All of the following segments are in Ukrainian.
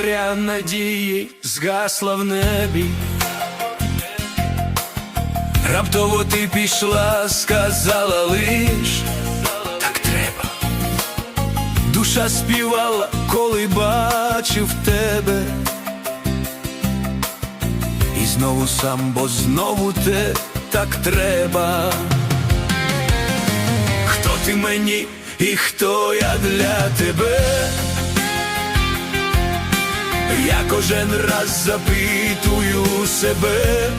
Зоря надії згасла в небі. Раптово ти пішла, сказала лиш так треба. Душа співала, коли бачив тебе. І знову сам, бо знову те так треба. Хто ти мені і хто я для тебе? Я кожен раз запитую себе,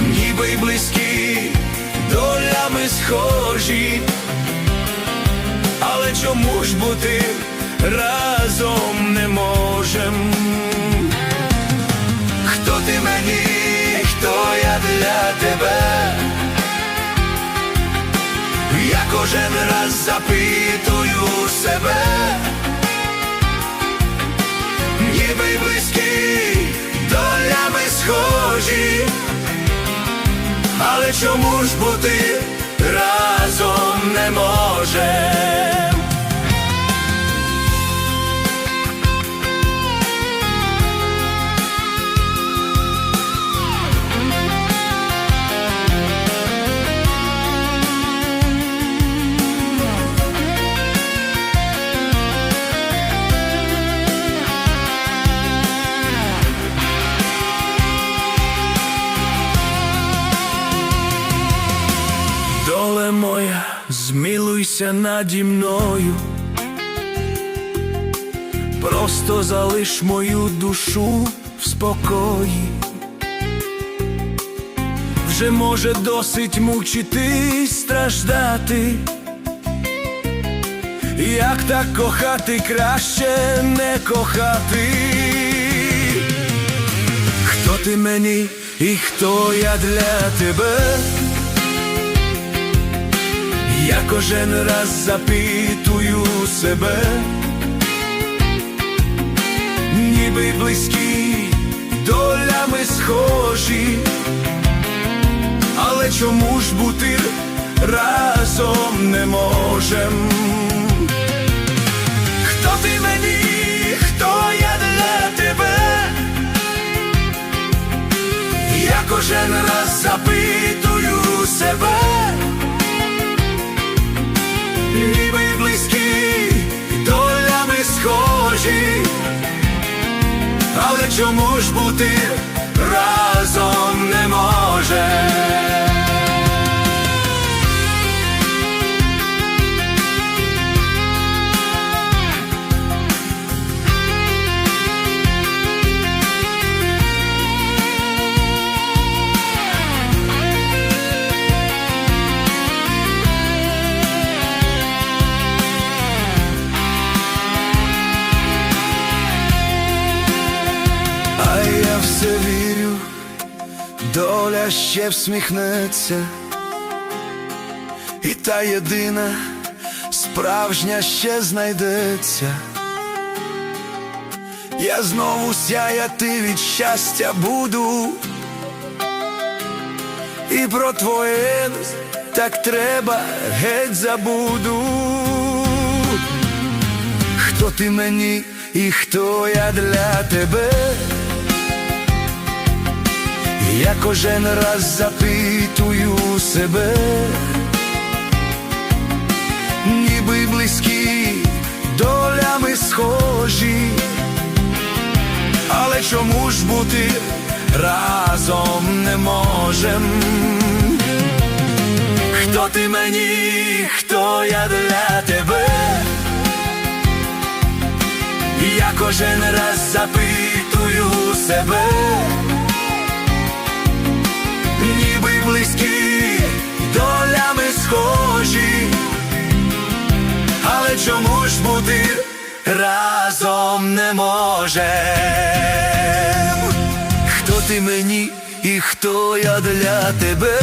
ніби й близькі, долями схожі, але чому ж бути разом не можем? Хто ти мені, хто я для тебе? Я кожен раз запитую себе, й близькі, долями схожі, але чому ж бути разом не можем? Змілуйся наді мною, просто залиш мою душу в спокої. Вже може досить мучити, страждати. Як так кохати краще не кохати? Хто ти мені і хто я для тебе? Я кожен раз запитую себе, ніби близькі, долями схожі, але чому ж бути разом не можем? Хто ти мені, хто я для тебе? Я кожен раз запитую себе. Чому ж бути я вірю, доля ще всміхнеться, і та єдина справжня ще знайдеться. Я знову сяяти від щастя буду, і про твоє так треба геть забуду. Хто ти мені і хто я для тебе? Я кожен раз запитую себе, ніби близькі, долями схожі, але чому ж бути разом не можем? Хто ти мені, хто я для тебе? Я кожен раз запитую себе, чому ж бути разом не можем? Хто ти мені і хто я для тебе?